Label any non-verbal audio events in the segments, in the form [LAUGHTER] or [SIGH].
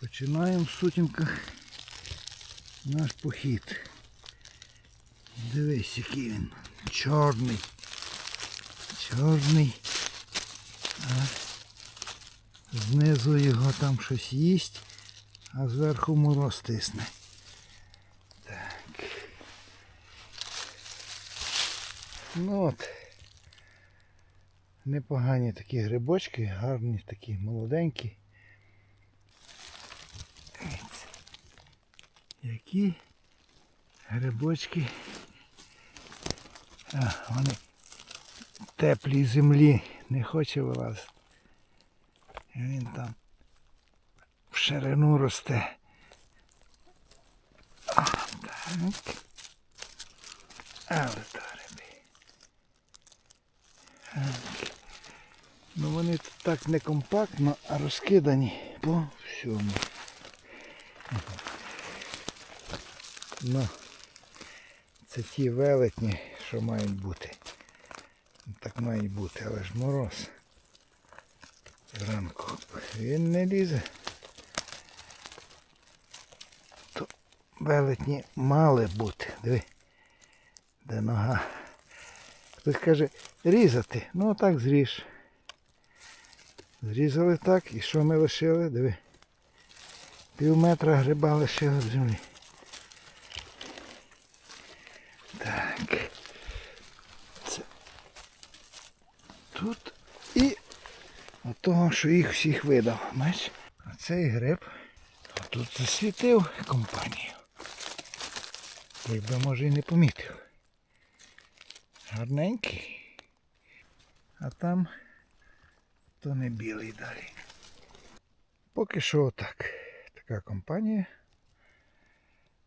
Починаємо в сутінках наш похід. Дивись, який він. Чорний. Чорний. А знизу його там щось їсть, а зверху мороз тисне. Так. Ну от. Непогані такі грибочки, гарні такі молоденькі. Дивіться, Які грибочки. А, вони в теплій землі не хоче вилазити. Він там в ширину росте. А, так. Але то гриби. Ну вони тут так не компактно, а розкидані по всьому. Ну, це ті велетні, що мають бути. Так мають бути, але ж мороз. Зранку. Він не лізе. То велетні мали бути. Диви. Де нога. Хтось каже, різати. Ну так зріж. Зрізали так. І що ми лишили? Диви. Пів метра гриба лишили в землі. Так. Це тут і от того, що їх всіх видав. Бач? А цей гриб тут засвітив компанію. Якби може і не помітив. Гарненький. А там то не білий далі. Поки що отак. Така компанія.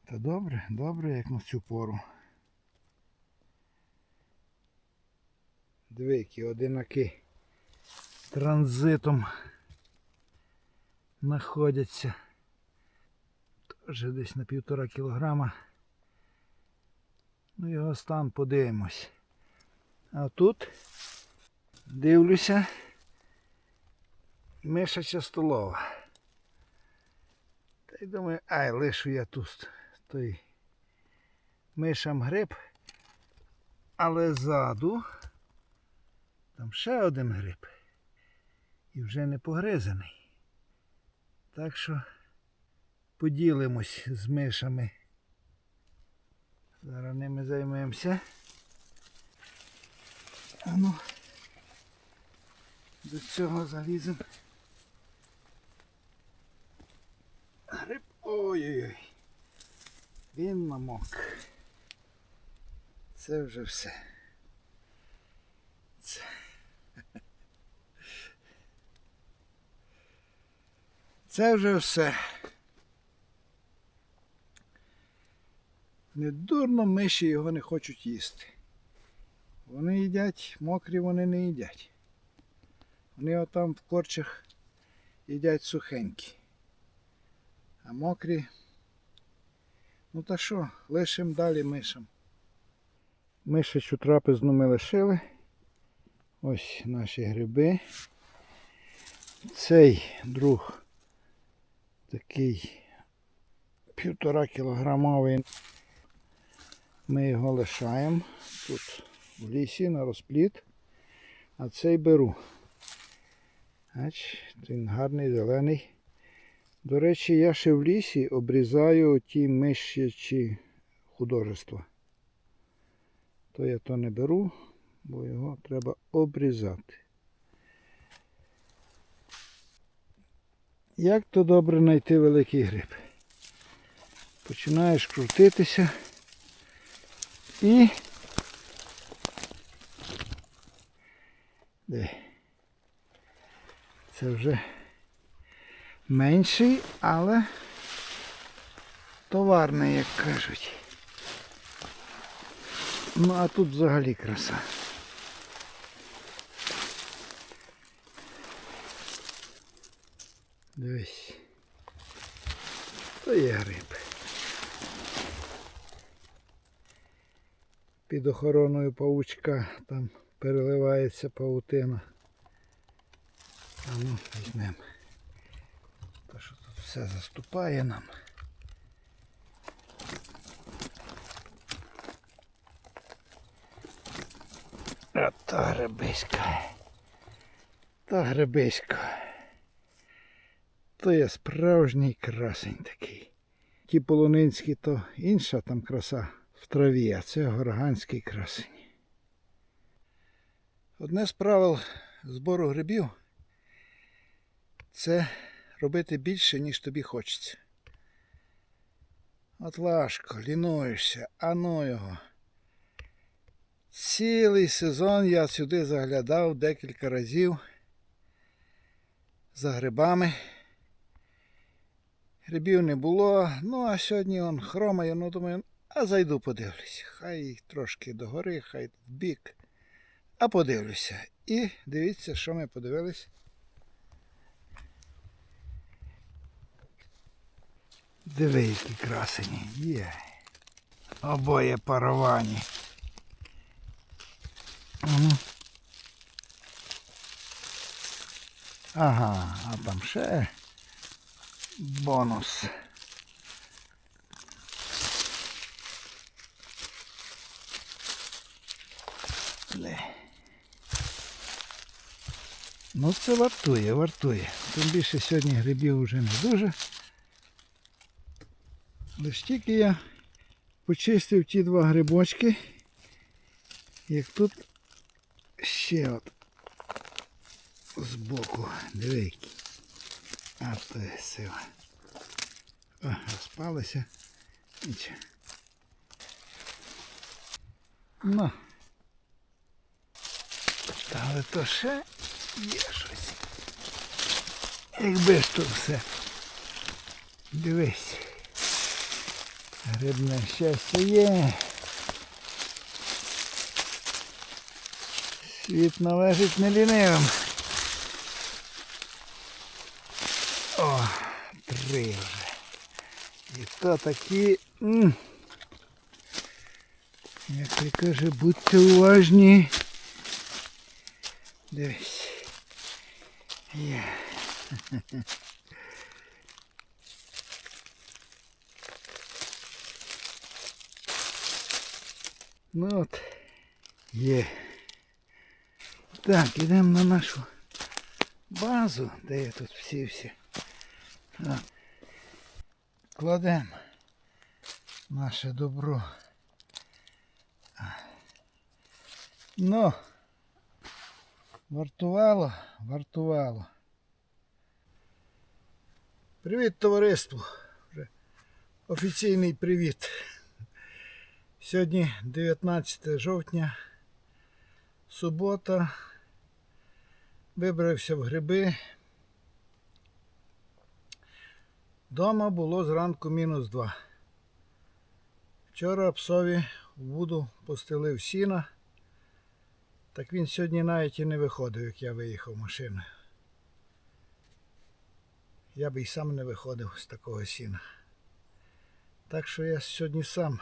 Та добре, добре, як на цю пору. Диви, які одинаки транзитом знаходяться. Теж десь на півтора кілограма. Ну його стан подивимось. А тут дивлюся мишача столова. Та й думаю, ай, лишу я тут той мишам гриб. Але ззаду там ще один гриб. І вже не погризаний. Так що поділимось з мишами. Зараз ними займемося. А ну, до цього заліземо. Гриб. Ой-ой-ой. Він намок. Це вже все. Це вже все. Недурно миші його не хочуть їсти. Вони їдять, мокрі вони не їдять. Вони отам в корчах їдять сухенькі. А мокрі. Ну та що, лишимо далі мишам. Мишечу трапезну ми лишили. Ось наші гриби. Цей друг такий півтора кілограмовий. Ми його лишаємо тут в лісі на розпліт. А цей беру. Бач, він гарний, зелений. До речі, я ще в лісі обрізаю ті мишячі художества. То я то не беру, бо його треба обрізати. Як то добре знайти великий гриб? Починаєш крутитися і де? Це вже менший, але товарний, як кажуть. Ну а тут взагалі краса. Дивись. То є гриб. Під охороною павучка там переливається павутина. А ну, візьмемо. То що тут все заступає нам. А та гребиська. Та гребиська. То є справжній красень такий. Ті полонинські то інша там краса в траві, а це горганський красень. Одне з правил збору грибів це робити більше, ніж тобі хочеться. От важко, лінуєшся, а ну його. Цілий сезон я сюди заглядав декілька разів за грибами. Грибів не було, ну а сьогодні он хромає, ну думаю, а зайду подивлюсь. Хай трошки догори, хай в бік. А подивлюся. І дивіться, що ми подивились. Диви, які красені. Є. Обоє паровані. Угу. Ага, а там ще бонус. Ну це вартує, вартує. Тим більше сьогодні грибів вже не дуже. Лиш тільки я почистив ті два грибочки, як тут ще от збоку, диви. А є сила. О, розпалися. Нічого. Ну. Але то ще є щось. Якби ж то все. Дивись. Грибне щастя є. Світ належить не І то такі. м, Як ти каже, будьте уважні. Дивись. Є. Ну от. Є. Так, ідемо на нашу базу, де я тут всі всі. Кладемо наше добро. Ну, вартувало, вартувало. Привіт, товариству. Вже офіційний привіт. Сьогодні 19 жовтня, субота. Вибрався в гриби. Дома було зранку мінус 2. Вчора псові в буду постелив сіна. Так він сьогодні навіть і не виходив, як я виїхав машиною. Я би й сам не виходив з такого сіна. Так що я сьогодні сам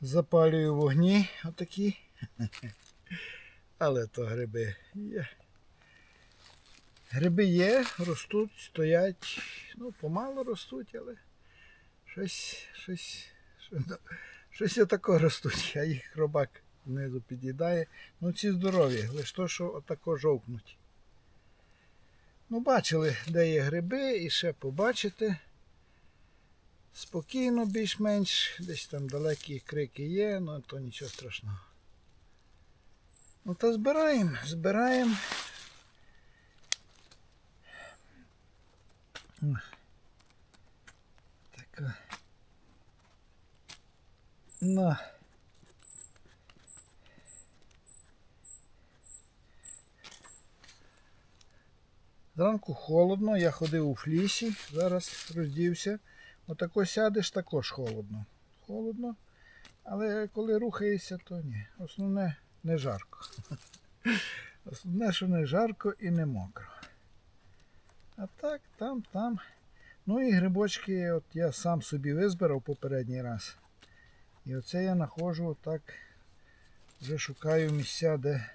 запалюю вогні отакі. [LAUGHS] Але то гриби. Гриби є, ростуть, стоять. Ну, помало ростуть, але щось, щось, щось, щось отако ростуть, а їх хробак знизу під'їдає. Ну ці здорові, лише то, що отако жовкнуть. Ну, бачили, де є гриби, і ще побачите. Спокійно, більш-менш, десь там далекі крики є, ну то нічого страшного. Ну та збираємо, збираємо. Така. Ну. Зранку холодно, я ходив у флісі, зараз роздівся. Отако сядеш, також холодно. Холодно, але коли рухаєшся, то ні. Основне не жарко. [LAUGHS] Основне, що не жарко і не мокро. А так, там, там. Ну і грибочки от я сам собі визбирав попередній раз. І оце я знаходжу так, вже шукаю місця, де,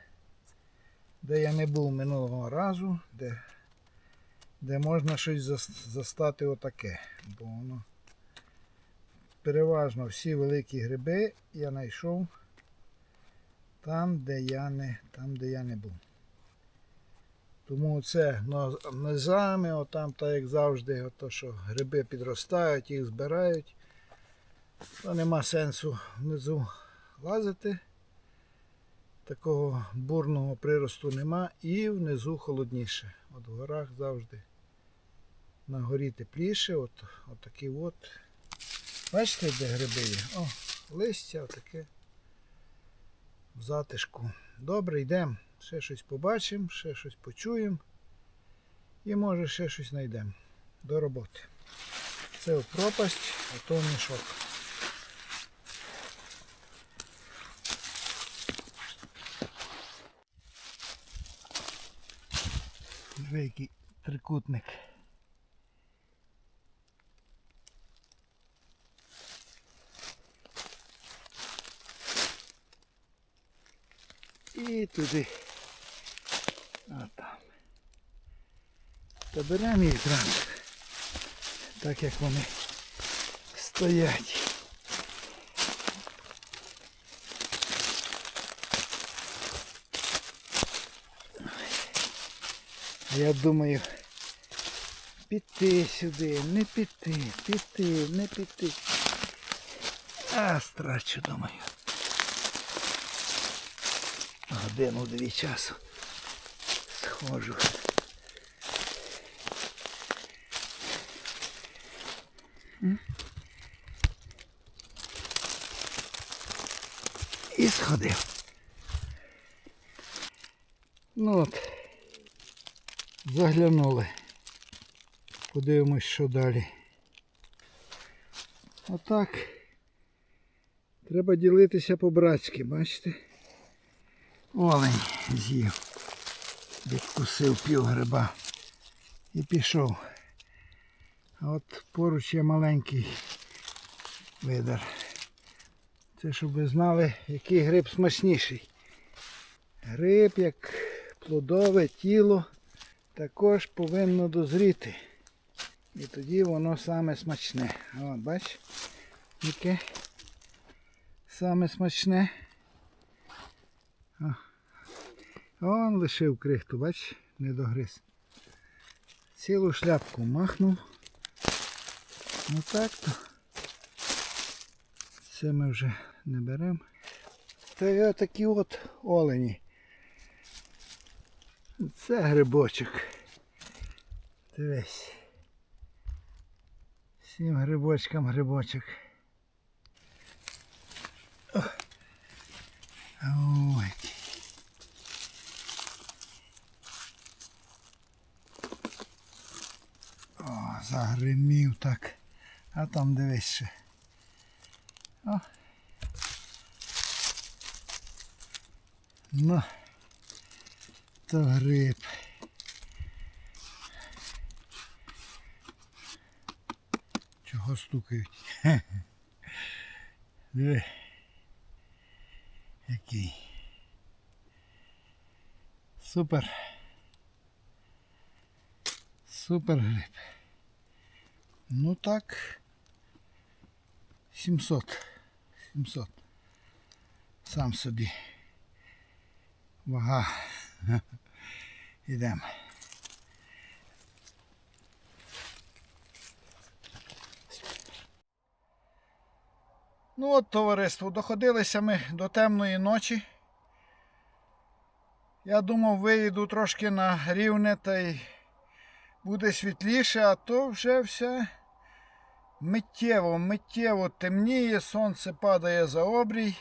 де я не був минулого разу, де де можна щось застати отаке. Бо воно переважно всі великі гриби я знайшов там, де я не, там, де я не був. Тому це низами, отам, так як завжди, ото, що гриби підростають, їх збирають, то нема сенсу внизу лазити. Такого бурного приросту нема і внизу холодніше. От в горах завжди на горі тепліше. От, от такі от. Бачите, де гриби є? О, листя отаке в затишку. Добре, йдемо. Ще щось побачимо, ще щось почуємо. І може ще щось знайдемо. До роботи. Це в пропасть, а то в мішок. Диви, який трикутник. І туди. А там. Та беремо їх зранку. Так як вони стоять. Я думаю, піти сюди, не піти, піти, не піти. А, страчу, думаю. Годину дві часу. Схожу. М? І сходив. Ну от. Заглянули. Подивимось, що далі. Отак. Треба ділитися по-братськи, бачите? Олень з'їв. Відкусив пів гриба і пішов. А от поруч є маленький видар. Це щоб ви знали, який гриб смачніший. Гриб, як плодове тіло, також повинно дозріти. І тоді воно саме смачне. От, бач, яке саме смачне. О. Он лишив крихту, бач, не догриз. Цілу шляпку махнув. Ну так то. Це ми вже не беремо. Та й отакі от олені. Це грибочок. Дивись. Всім грибочкам грибочок. Ой. О, загримів так. А там дивись. О. Ну, то гриб. Чого стукають? [LAUGHS] Диви. Який. Супер. Супер гриб. Ну так. 700. 700. Сам собі. Вага. [LAUGHS] Ідемо. Ну от, товариство, доходилися ми до темної ночі. Я думав, виїду трошки на рівне та й буде світліше, а то вже все миттєво, миттєво темніє, сонце падає за обрій.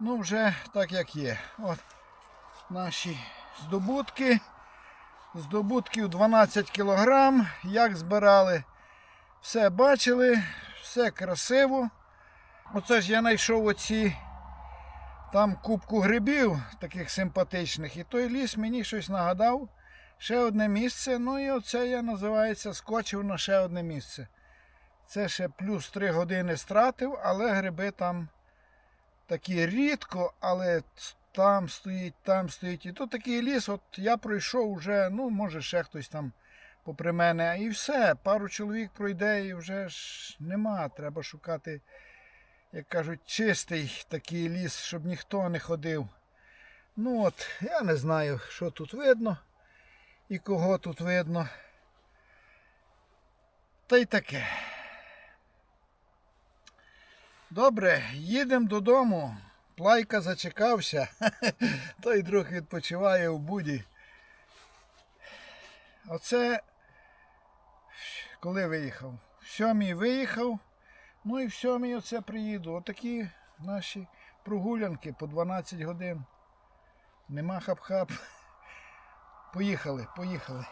Ну, вже так як є. От наші здобутки. Здобутків 12 кілограм. Як збирали, все бачили, все красиво. Оце ж я знайшов оці там кубку грибів таких симпатичних. І той ліс мені щось нагадав. Ще одне місце. Ну і оце я називається скочив на ще одне місце. Це ще плюс 3 години стратив, але гриби там такі рідко, але там стоїть, там стоїть. І тут такий ліс, от я пройшов вже, ну, може, ще хтось там попри мене, і все. Пару чоловік пройде і вже ж нема. Треба шукати, як кажуть, чистий такий ліс, щоб ніхто не ходив. Ну от, я не знаю, що тут видно і кого тут видно. Та й таке. Добре, їдемо додому. Плайка зачекався. [LAUGHS] Той друг відпочиває у буді. Оце коли виїхав? В сьомій виїхав. Ну і в сьомій оце приїду. Отакі наші прогулянки по 12 годин. Нема хап-хап. [LAUGHS] Поїхали, поїхали.